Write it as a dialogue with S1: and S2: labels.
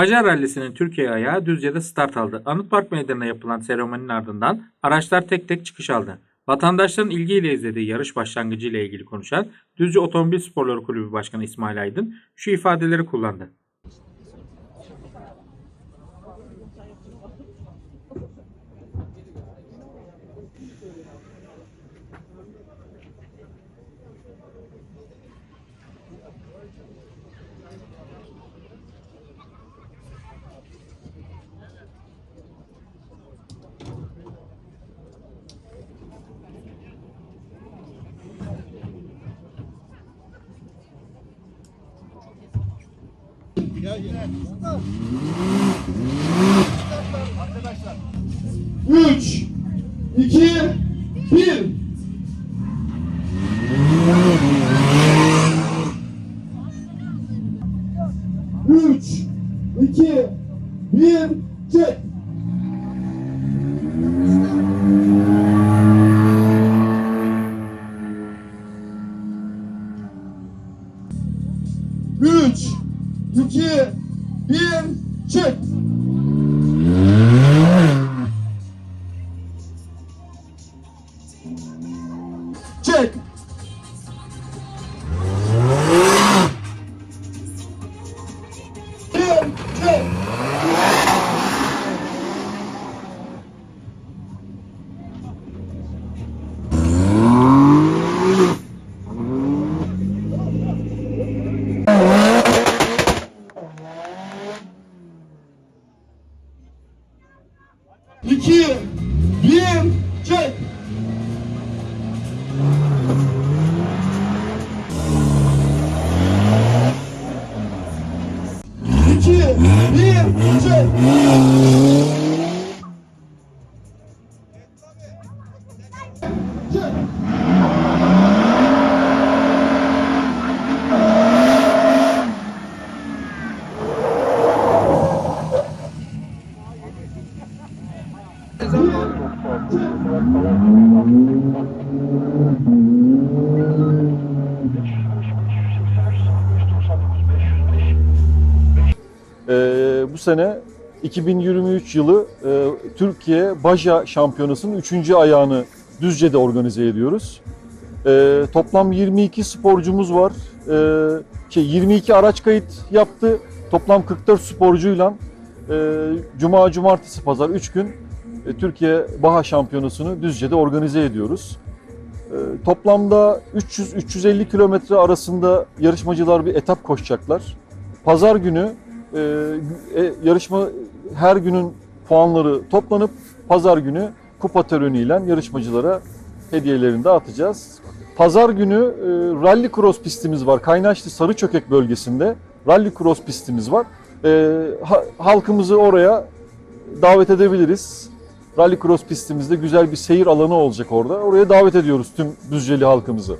S1: Pajar Rallisi'nin Türkiye ayağı Düzce'de start aldı. Anıtpark Meydanı'na yapılan seremoninin ardından araçlar tek tek çıkış aldı. Vatandaşların ilgiyle izlediği yarış başlangıcı ile ilgili konuşan Düzce Otomobil Sporları Kulübü Başkanı İsmail Aydın şu ifadeleri kullandı.
S2: Üç, iki, bir. Üç, iki, bir, çek. Üç, iki, bir, çek. Çek. Bir, çek. Bir, çek.
S3: Ee, bu sene 2023 yılı e, Türkiye Baja Şampiyonası'nın 3. ayağını Düzce'de organize ediyoruz. Ee, toplam 22 sporcumuz var. Ee, şey 22 araç kayıt yaptı. Toplam 44 sporcuyla e, Cuma, Cumartesi, Pazar 3 gün e, Türkiye Baja Şampiyonası'nı Düzce'de organize ediyoruz. Ee, toplamda 300-350 kilometre arasında yarışmacılar bir etap koşacaklar. Pazar günü e, e, yarışma her günün puanları toplanıp pazar günü kupa töreniyle yarışmacılara hediyelerini dağıtacağız. Pazar günü e, rally cross pistimiz var. Kaynaşlı Sarıçökek bölgesinde rally cross pistimiz var. E, ha- halkımızı oraya davet edebiliriz. Rally cross pistimizde güzel bir seyir alanı olacak orada. Oraya davet ediyoruz tüm Düzceli halkımızı.